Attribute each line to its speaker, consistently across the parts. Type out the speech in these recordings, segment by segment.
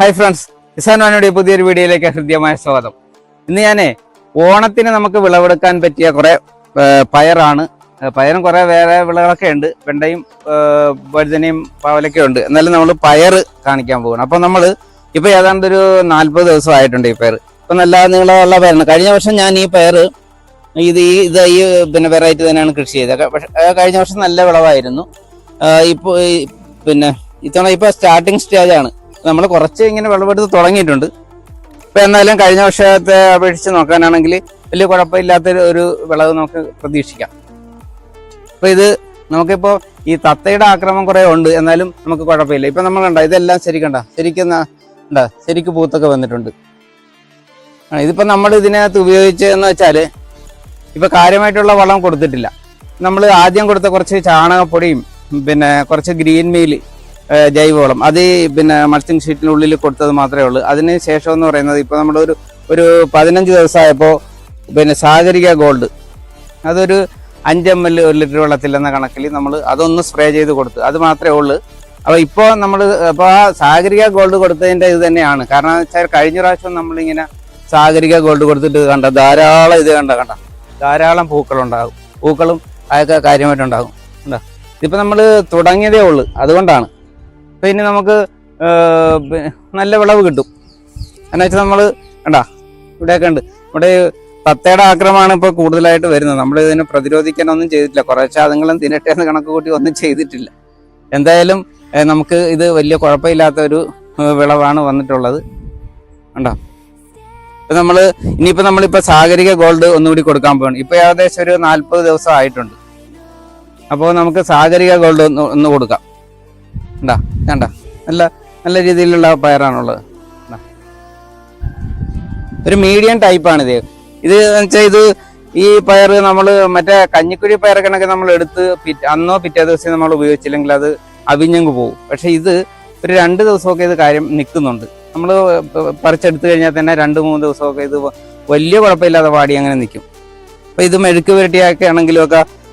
Speaker 1: Hi friends Kisan വാനിയുടെ പുതിയൊരു വീഡിയോയിലേക്ക് ഹൃദ്യമായ സ്വാഗതം. ഇന്ന് ഞാൻ ഓണത്തിന് നമുക്ക് വിളവെടുക്കാൻ പറ്റിയ കുറെ പയറാണ്. പയറും കുറെ വേറെ വിളകളൊക്കെ ഉണ്ട്. വെണ്ടയും വഴുതനയും പാവലൊക്കെ ഉണ്ട്. എന്നാലും നമ്മൾ പയർ കാണിക്കാൻ പോകണം അപ്പൊ നമ്മൾ ഇപ്പൊ ഏതാണ്ട് ഒരു നാല്പത് ദിവസം ആയിട്ടുണ്ട് ഈ പയർ. ഇപ്പൊ നല്ല നീളമുള്ള പയറാണ്. കഴിഞ്ഞ വർഷം ഞാൻ ഈ പയർ ഇത് ഈ ഇത് ഈ പിന്നെ വെറൈറ്റി തന്നെയാണ് കൃഷി ചെയ്തത്. പക്ഷെ കഴിഞ്ഞ വർഷം നല്ല വിളവായിരുന്നു. ഇപ്പോൾ പിന്നെ ഇത്തവണ ഇപ്പൊ സ്റ്റാർട്ടിങ് സ്റ്റേജാണ് നമ്മൾ കുറച്ച് ഇങ്ങനെ വിളവെടുത്ത് തുടങ്ങിയിട്ടുണ്ട്. ഇപ്പം എന്നാലും കഴിഞ്ഞ വർഷത്തെ അപേക്ഷിച്ച് നോക്കാനാണെങ്കിൽ വലിയ കുഴപ്പമില്ലാത്ത ഒരു- വിളവ് നമുക്ക് പ്രതീക്ഷിക്കാം. അപ്പോൾ ഇത് നമുക്കിപ്പോൾ ഈ തത്തയുടെ ആക്രമം കുറെ ഉണ്ട്. എന്നാലും നമുക്ക് കുഴപ്പമില്ല. ഇപ്പം നമ്മൾ കണ്ട ഇതെല്ലാം ശരിക്കണ്ട ശരിക്കും എന്താ ശരിക്ക് പൂത്തൊക്കെ വന്നിട്ടുണ്ട്. ആ, ഇതിപ്പോ നമ്മൾ ഇതിനകത്ത് ഉപയോഗിച്ചതെന്ന് വെച്ചാൽ ഇപ്പം കാര്യമായിട്ടുള്ള വളം കൊടുത്തിട്ടില്ല. നമ്മൾ ആദ്യം കൊടുത്ത കുറച്ച് ചാണകപ്പൊടിയും പിന്നെ കുറച്ച് ഗ്രീൻ ഏഹ് ജൈവവളം. അത് പിന്നെ മൾച്ചിങ് ഷീറ്റിനുള്ളിൽ കൊടുത്തത് മാത്രമേ ഉള്ളൂ. അതിന് ശേഷം എന്ന് പറയുന്നത് ഇപ്പോൾ നമ്മൾ ഒരു ഒരു പതിനഞ്ച് ദിവസമായപ്പോൾ പിന്നെ സാഗരിക ഗോൾഡ് അതൊരു അഞ്ച് എം എൽ ഒരു ലിറ്റർ വെള്ളത്തിൽ എന്ന കണക്കിൽ നമ്മൾ അതൊന്ന് സ്പ്രേ ചെയ്ത് കൊടുത്തു അത് മാത്രമേ ഉള്ളൂ. അപ്പോൾ ഇപ്പോൾ നമ്മൾ അപ്പോൾ ആ സാഗരിക ഗോൾഡ് കൊടുത്തതിന്റെ ഇത് തന്നെയാണ്. കാരണം വെച്ചാൽ കഴിഞ്ഞ പ്രാവശ്യം നമ്മളിങ്ങനെ സാഗരിക ഗോൾഡ് കൊടുത്തിട്ട് കണ്ട ധാരാളം ഇത് കണ്ട കണ്ട. ധാരാളം പൂക്കളുണ്ടാകും. പൂക്കളും അതൊക്കെ കാര്യമായിട്ടുണ്ടാകും. കണ്ടോ? ഇതിപ്പോൾ നമ്മൾ തുടങ്ങിയതേ ഉള്ളൂ. അതുകൊണ്ടാണ്. ഇനി നമുക്ക് നല്ല വിളവ് കിട്ടും. എന്നു വെച്ചാൽ നമ്മൾ കണ്ടാ ഇവിടെയൊക്കെ ഉണ്ട്. ഇവിടെ തത്തയുടെ ആക്രമണമാണ് ഇപ്പോൾ കൂടുതലായിട്ട് വരുന്നത്. നമ്മൾ ഇതിനെ പ്രതിരോധിക്കാനൊന്നും ചെയ്തിട്ടില്ല. കുറച്ച് അതുങ്ങളും തിന്നട്ടെ എന്ന് കണക്ക് കൂട്ടി ഒന്നും ചെയ്തിട്ടില്ല. എന്തായാലും നമുക്ക് ഇത് വലിയ കുഴപ്പമില്ലാത്ത ഒരു ഏർ, വിളവാണ് വന്നിട്ടുള്ളത്. കണ്ടോ? ഇപ്പം നമ്മൾ ഇനിയിപ്പോൾ നമ്മളിപ്പോൾ സാഗരിക ഗോൾഡ് ഒന്നുകൂടി കൊടുക്കാൻ പോകണം ഇപ്പോൾ ഏകദേശം ഒരു നാൽപ്പത് ദിവസം ആയിട്ടുണ്ട്. അപ്പോൾ നമുക്ക് സാഗരിക ഗോൾഡ് ഒന്ന് ഒന്ന് കൊടുക്കാം. ഉണ്ടാ കണ്ട? നല്ല നല്ല രീതിയിലുള്ള പയറാണുള്ളത്. ഒരു മീഡിയം ടൈപ്പാണ് ഇത് ഇത് വെച്ചാൽ ഇത് ഈ പയർ നമ്മൾ മറ്റേ കഞ്ഞിക്കുഴി പയർ കണക്ക് നമ്മൾ എടുത്ത് അന്നോ പിറ്റേ ദിവസം നമ്മൾ ഉപയോഗിച്ചില്ലെങ്കിൽ അത് അവിഞ്ഞങ്ങ് പോകും പക്ഷെ ഇത് ഒരു രണ്ട് ദിവസമൊക്കെ ഇത് കാര്യം നിൽക്കുന്നുണ്ട്. നമ്മൾ പറിച്ചെടുത്തു കഴിഞ്ഞാൽ തന്നെ രണ്ട് മൂന്ന് ദിവസമൊക്കെ ഇത് വലിയ കുഴപ്പമില്ലാതെ വാടി അങ്ങനെ നിൽക്കും. അപ്പോൾ ഇത് മെഴുക്ക് പുരട്ടിയൊക്കെ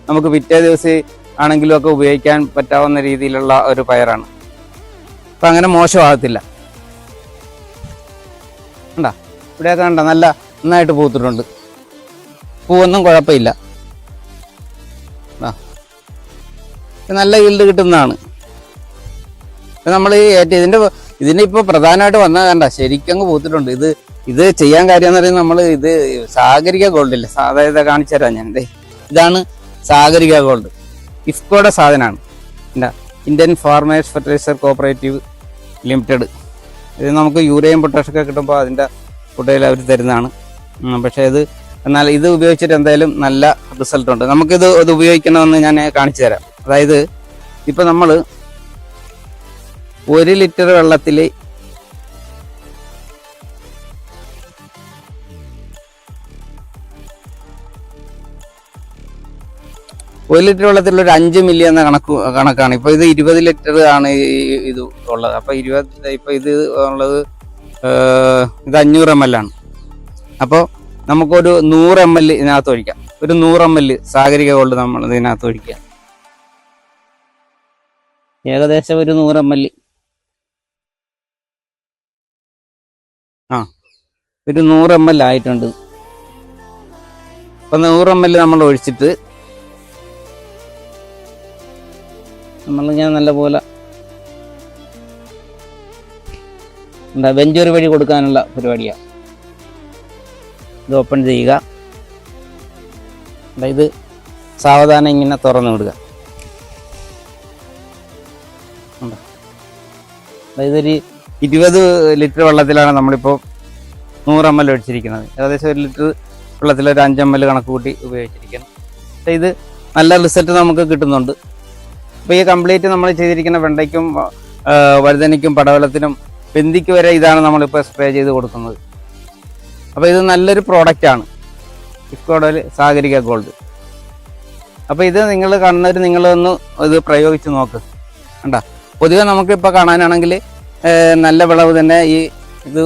Speaker 1: നമുക്ക് പിറ്റേ ദിവസം ആണെങ്കിലും ഒക്കെ ഉപയോഗിക്കാൻ പറ്റാവുന്ന രീതിയിലുള്ള ഒരു പയറാണ്. അപ്പം അങ്ങനെ മോശമാകത്തില്ല. കണ്ടാ? ഇവിടെയൊക്കെ കണ്ട? നല്ല നന്നായിട്ട് പൂത്തിട്ടുണ്ട്. പൂവൊന്നും കുഴപ്പമില്ല. നല്ല ഈൽഡ് കിട്ടുന്നതാണ്. നമ്മൾ ഈ ഇതിന്റെ ഇതിന്റെ ഇപ്പോൾ പ്രധാനമായിട്ട് വന്നത് കണ്ട? ശരിക്കങ്ങ് പൂത്തിട്ടുണ്ട്. ഇത് ഇത് ചെയ്യാൻ കാര്യം എന്ന് പറയുന്നത് നമ്മൾ ഇത് സാഗരിക ഗോൾഡ് ഇല്ല? അതായത് കാണിച്ചു തരാം ഞാൻ. ഇതാണ് സാഗരിക ഗോൾഡ് ഇഫ്കോയുടെ സാധനമാണ്. എന്താ? Indian farmers fertiliser cooperative limited ഇത് നമുക്ക് യൂറിയയും പൊട്ടാഷൊക്കെ കിട്ടുമ്പോൾ അതിന്റെ കൂട്ടയിൽ അവർ തരുന്നതാണ്. പക്ഷേ ഇത് എന്നാൽ ഇത് ഉപയോഗിച്ചിട്ട് എന്തായാലും നല്ല റിസൾട്ട് ഉണ്ട്. നമുക്കിത് ഇത് ഉപയോഗിക്കണമെന്ന് ഞാൻ കാണിച്ചു തരാം. അതായത് ഇപ്പം നമ്മൾ ഒരു ലിറ്റർ വെള്ളത്തിൽ ഒരു ലിറ്റർ വെള്ളത്തിൽ ഒരു അഞ്ച് മില്ലി എന്ന കണക്ക് കണക്കാണ്. ഇപ്പൊ ഇത് ഇരുപത് ലിറ്റർ ആണ് ഈ ഇത് ഉള്ളത്. അപ്പൊ ഇരുപത് ഇപ്പൊ ഇത് ഉള്ളത് ഇത് അഞ്ഞൂറ് എം എൽ ആണ്. അപ്പോൾ നമുക്കൊരു നൂറ് എം എൽ ഇതിനകത്ത് ഒഴിക്കാം. ഒരു നൂറ് എം എൽ സാഗരിക ഗോൾഡ് നമ്മൾ ഇതിനകത്ത് ഒഴിക്കുക ഏകദേശം ഒരു നൂറ് എം എൽ ആ. ഒരു നൂറ് എം എൽ ആയിട്ടുണ്ട്. അപ്പൊ നൂറ് എം എൽ നമ്മൾ ഒഴിച്ചിട്ട് നമ്മളിങ്ങനെ നല്ല പോലെ എന്താ വെഞ്ചൂർ വഴി കൊടുക്കാനുള്ള പരിപാടിയാണ് ഇത് ഓപ്പൺ ചെയ്യുക. ഇത് സാവധാനം ഇങ്ങനെ തുറന്നു വിടുക. ഇതൊരു ഇരുപത് ലിറ്റർ വെള്ളത്തിലാണ് നമ്മളിപ്പോൾ നൂറ് എം എൽ ഒഴിച്ചിരിക്കുന്നത്. ഏകദേശം ഒരു ലിറ്റർ വെള്ളത്തിൽ ഒരു അഞ്ച് എം എൽ കണക്ക് കൂട്ടി ഉപയോഗിച്ചിരിക്കണം. ഇത് നല്ല റിസൾട്ട് നമുക്ക് കിട്ടുന്നുണ്ട്. അപ്പോൾ ഈ കംപ്ലീറ്റ് നമ്മൾ ചെയ്തിരിക്കുന്ന വെണ്ടയ്ക്കും വഴുതനയ്ക്കും പടവലത്തിനും പെന്തിക്ക് വരെ ഇതാണ് നമ്മളിപ്പോൾ സ്പ്രേ ചെയ്ത് കൊടുക്കുന്നത്. അപ്പോൾ ഇത് നല്ലൊരു പ്രോഡക്റ്റാണ് ആണ്. ഇഫ്കോഡൽ സാഗരിക ഗോൾഡ് അപ്പോൾ ഇത് നിങ്ങൾ കാണുന്നവർ നിങ്ങളൊന്ന് ഇത് പ്രയോഗിച്ച് നോക്ക്. കണ്ട? പൊതുവെ നമുക്കിപ്പോൾ കാണാനാണെങ്കിൽ നല്ല വിളവ് തന്നെ ഈ ഇത്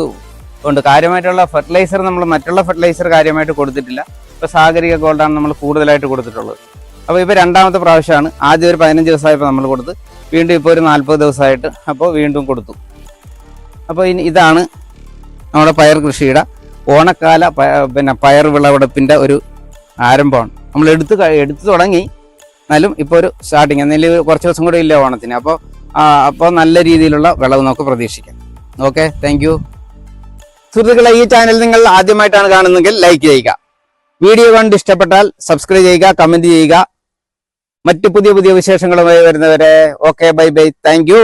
Speaker 1: ഉണ്ട്. കാര്യമായിട്ടുള്ള ഫെർട്ടിലൈസർ നമ്മൾ മറ്റുള്ള ഫെർട്ടിലൈസർ കാര്യമായിട്ട് കൊടുത്തിട്ടില്ല. ഇപ്പോൾ സാഗരിക ഗോൾഡാണ് നമ്മൾ കൂടുതലായിട്ട് കൊടുത്തിട്ടുള്ളത്. അപ്പോൾ ഇപ്പോൾ രണ്ടാമത്തെ പ്രാവശ്യമാണ്. ആദ്യം ഒരു പതിനഞ്ച് ദിവസമായപ്പോൾ നമ്മൾ കൊടുത്ത്. വീണ്ടും ഇപ്പോൾ ഒരു നാൽപ്പത് ദിവസമായിട്ട് അപ്പോൾ വീണ്ടും കൊടുത്തു. അപ്പോൾ ഇനി ഇതാണ് നമ്മുടെ പയർ കൃഷിയുടെ ഓണക്കാല പിന്നെ പയർ വിളവെടുപ്പിന്റെ ഒരു ആരംഭമാണ്. നമ്മൾ എടുത്ത് എടുത്തു തുടങ്ങി. എന്നാലും ഇപ്പോൾ ഒരു സ്റ്റാർട്ടിങ് എന്തെങ്കിലും കുറച്ച് ദിവസം കൂടെ ഇല്ല ഓണത്തിന്. അപ്പോൾ അപ്പോൾ നല്ല രീതിയിലുള്ള വിളവ് നമുക്ക് പ്രതീക്ഷിക്കാം. ഓക്കെ താങ്ക് യു സുഹൃത്തുക്കളെ ഈ ചാനൽ നിങ്ങൾ ആദ്യമായിട്ടാണ് കാണുന്നതെങ്കിൽ ലൈക്ക് ചെയ്യുക. വീഡിയോ കണ്ട് ഇഷ്ടപ്പെട്ടാൽ സബ്സ്ക്രൈബ് ചെയ്യുക കമന്റ് ചെയ്യുക. മറ്റു പുതിയ പുതിയ വിശേഷങ്ങളുമായി വരുന്നവരെ ഓക്കെ ബൈ ബൈ താങ്ക്